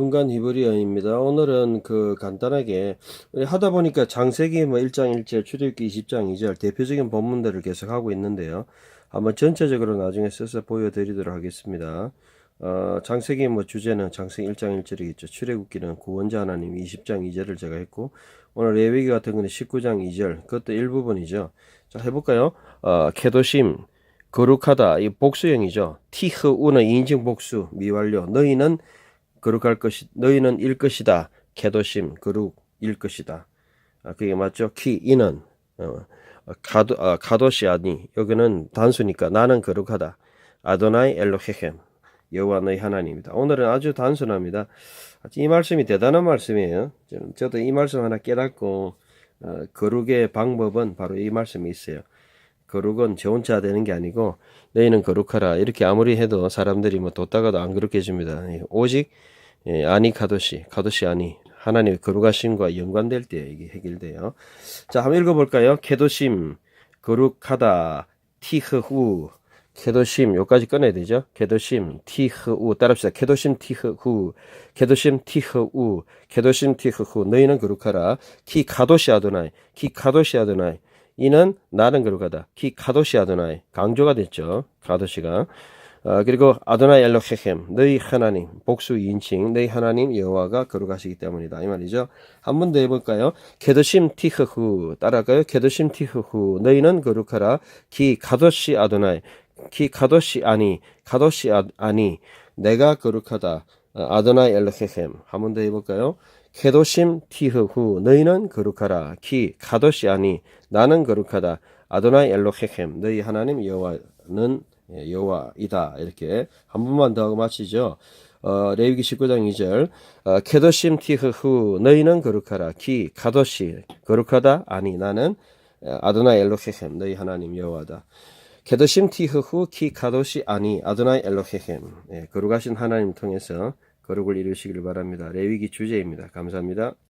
중간 히브리어입니다. 오늘은 그 간단하게 하다 보니까 장세기 뭐 1장 1절, 출애굽기 20장 2절 대표적인 본문들을 계속 하고 있는데요. 한번 전체적으로 나중에 써서 보여드리도록 하겠습니다. 어, 장세기 뭐 주제는 장세기 1장 1절이겠죠. 출애굽기는 구원자 하나님 20장 2절을 제가 했고 오늘 레위기 같은 거는 19장 2절 그것도 일부분이죠. 자 해볼까요? 어, 케도심 거룩하다 이 복수형이죠. 티흐 우는 인증 복수 미완료 너희는 거룩할 것이 너희는 일 것이다. 개도심 거룩 일 것이다. 아, 그게 맞죠? 키 이는 어, 가도 아, 가도시 아니 여기는 단수니까 나는 거룩하다. 아도나이 엘로헤헴 여호와 너희 하나님이다. 오늘은 아주 단순합니다. 이 말씀이 대단한 말씀이에요. 저도 이 말씀 하나 깨닫고 어, 거룩의 방법은 바로 이 말씀이 있어요. 거룩은 저 혼자 되는 게 아니고 너희는 거룩하라 이렇게 아무리 해도 사람들이 뭐 뒀다가도 안 그렇게 해줍니다. 오직 예, 아니 카도시 카도시 아니 하나님의 거룩하심과 연관될 때 이게 해결돼요. 자 한번 읽어볼까요? 케도심 거룩하다 티흐후 케도심 요까지 꺼내야 되죠. 케도심 티흐우 따라합시다. 케도심 티흐후 케도심 티흐우 케도심 티흐후 너희는 거룩하라 키 카도시 아도나이 키 카도시 아도나이 이는 나는 거룩하다. 키 카도시 아도나이 강조가 됐죠. 카도시가 어, 그리고 아도나이 엘로헤헴 너희 하나님 복수 인칭 너희 하나님 여호와가 거룩하시기 때문이다 이 말이죠. 한 번 더 해볼까요? 게도심 티흐후 따라할까요? 게도심 티흐후 너희는 거룩하라 기 카도시 아도나이 키 카도시 아니 카도시 아, 아니 내가 거룩하다 어, 아도나이 엘로헤헴 한 번 더 해볼까요? 케도심 티흐후 너희는 거룩하라. 키 카도시 아니 나는 거룩하다. 아도나이 엘로헤헴 너희 하나님 여호와는 예, 여호와이다. 이렇게 한 번만 더 하고 마치죠. 어, 레위기 19장 2절. 어, 케도심 티흐후 너희는 거룩하라. 키 카도시 거룩하다. 아니 나는 어, 아도나이 엘로헤헴 너희 하나님 여호와다. 케도심 티흐후 키 카도시 아니 아도나이 엘로헤헴. 예, 거룩하신 하나님 통해서 거룩을 이루시기를 바랍니다. 레위기 주제입니다. 감사합니다.